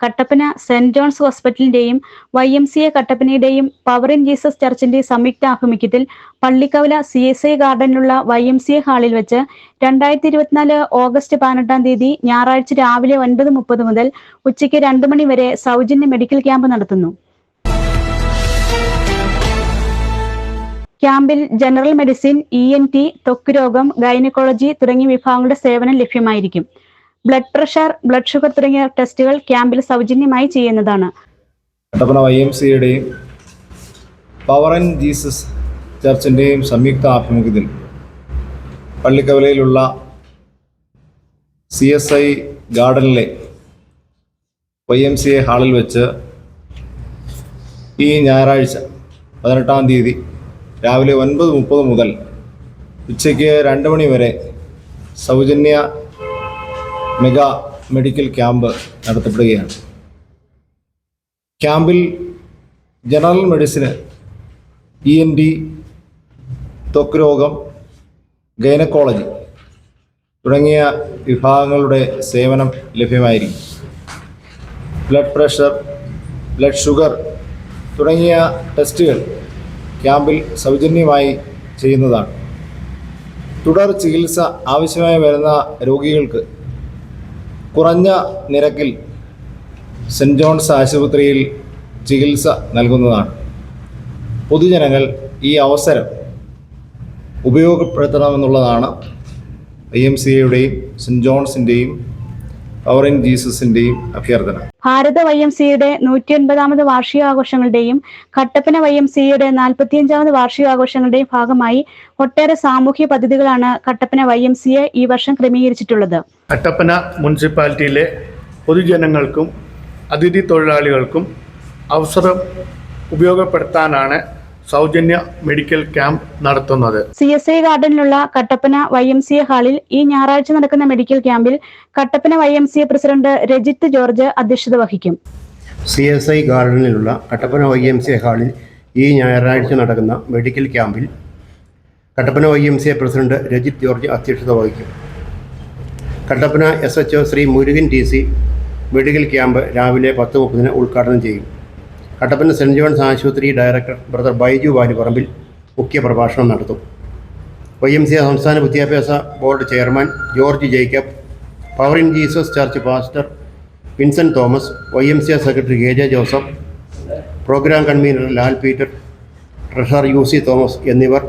Kattappana Saint John's ഹോസ്പിറ്റലിന്റെയും Y M C A കട്ടപ്പനയുടെയും power in Jesus ചർച്ചിന്റെ സംയുക്ത ആഭിമുഖ്യത്തിൽ പള്ളിക്കവല സി എസ് ഐ ഗാർഡനിലുള്ള വൈ എം സി എ ഹാളിൽ വെച്ച് രണ്ടായിരത്തി ഇരുപത്തിനാല് ഓഗസ്റ്റ് പതിനെട്ടാം തീയതി ഞായറാഴ്ച രാവിലെ ഒൻപത് മുപ്പത് മുതൽ ഉച്ചയ്ക്ക് രണ്ടു മണി വരെ സൗജന്യ മെഡിക്കൽ ക്യാമ്പ് നടത്തുന്നു. ക്യാമ്പിൽ general medicine E N T ത്വക്ക് രോഗം ഗൈനക്കോളജി തുടങ്ങിയ വിഭാഗങ്ങളുടെ സേവനം ലഭ്യമായിരിക്കും. ബ്ലഡ് പ്രഷർ ബ്ലഡ് ഷുഗർ തുടങ്ങിയ ടെസ്റ്റുകൾ ക്യാമ്പിൽ സൗജന്യമായി ചെയ്യുന്നതാണ്. പവർ ആൻഡ് ജീസസ് ചർച്ചിന്റെയും സംയുക്ത ആഭിമുഖ്യത്തിൽ പള്ളിക്കവലയിലുള്ള സി എസ് ഐ ഗാർഡനിലെ വൈ എം സി എ ഹാളിൽ വെച്ച് ഈ ഞായറാഴ്ച പതിനെട്ടാം തീയതി രാവിലെ ഒൻപത് മുപ്പത് മുതൽ ഉച്ചയ്ക്ക് രണ്ട് മണി വരെ സൗജന്യ മെഗാ മെഡിക്കൽ ക്യാമ്പ് നടത്തപ്പെടുകയാണ്. ക്യാമ്പിൽ general medicine E N T ത്വക്ക് രോഗം ഗൈനക്കോളജി തുടങ്ങിയ വിഭാഗങ്ങളുടെ സേവനം ലഭ്യമായിരിക്കും. ബ്ലഡ് പ്രഷർ ബ്ലഡ് ഷുഗർ തുടങ്ങിയ ടെസ്റ്റുകൾ ക്യാമ്പിൽ സൗജന്യമായി ചെയ്യുന്നതാണ്. തുടർ ചികിത്സ ആവശ്യമായി വരുന്ന രോഗികൾക്ക് കുറഞ്ഞ നിരക്കിൽ സെന്റ് ജോൺസ് ആശുപത്രിയിൽ ചികിത്സ നൽകുന്നതാണ്. പൊതുജനങ്ങൾ ഈ അവസരം ഉപയോഗപ്പെടുത്തണമെന്നുള്ളതാണ് ഐ എം സി എയുടെയും സെന്റ് ജോൺസിന്റെയും ഇൻ ജീസസിന്റെയും അഭ്യർത്ഥന. ഭാരത വൈ എം സിയുടെ നൂറ്റി ഒൻപതാമത് വാർഷികാഘോഷങ്ങളുടെയും കട്ടപ്പന വൈ എം സിയുടെ നാൽപ്പത്തിയഞ്ചാമത് വാർഷികാഘോഷങ്ങളുടെയും ഭാഗമായി ഒട്ടേറെ സാമൂഹ്യ പദ്ധതികളാണ് കട്ടപ്പന വൈ എം സിയെ ഈ വർഷം ക്രമീകരിച്ചിട്ടുള്ളത്. കട്ടപ്പന മുനിസിപ്പാലിറ്റിയിലെ പൊതുജനങ്ങൾക്കും അതിഥി തൊഴിലാളികൾക്കും അവസരം ഉപയോഗപ്പെടുത്താനാണ് സൗജന്യ മെഡിക്കൽ ക്യാമ്പ് നടത്തുന്നത്. C S I ഗാർഡനിലുള്ള Kattappana Y M C A ഹാളിൽ ഈ ഞായറാഴ്ച നടക്കുന്ന മെഡിക്കൽ ക്യാമ്പിൽ Kattappana Y M C A president Rajith George അധ്യക്ഷത വഹിക്കും. C S I ഗാർഡനിലുള്ള Kattappana Y M C A ഹാളിൽ ഈ ഞായറാഴ്ച നടക്കുന്ന മെഡിക്കൽ ക്യാമ്പിൽ Kattappana Y M C A president Rajith George അധ്യക്ഷത വഹിക്കും. Kattappana S H O Shri Murugan T C medical camp രാവിലെ പത്ത് മുപ്പതിന് ഉദ്ഘാടനം ചെയ്യും. കട്ടപ്പന സെന്റ് ജോൺസ് ആശുപത്രി ഡയറക്ടർ ബ്രദർ ബൈജു വാലുപറമ്പിൽ മുഖ്യ പ്രഭാഷണം നടത്തും. വൈ എം സി എ സംസ്ഥാന വിദ്യാഭ്യാസ board chairman George Jacob power in Jesus church pastor Vincent Thomas Y M C A secretary K J Joseph programme convener Lal Peter treasurer U C Thomas എന്നിവർ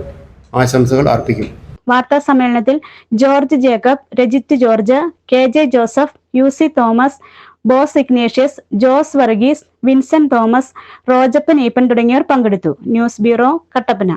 ആശംസകൾ അർപ്പിക്കും. വാർത്താ സമ്മേളനത്തിൽ George Jacob Rajith George K J Joseph U C Thomas Bose Ignatius Jose Varghese Vincent Thomas Rojappan Eapen തുടങ്ങിയവർ പങ്കെടുത്തു. News bureau Kattappana.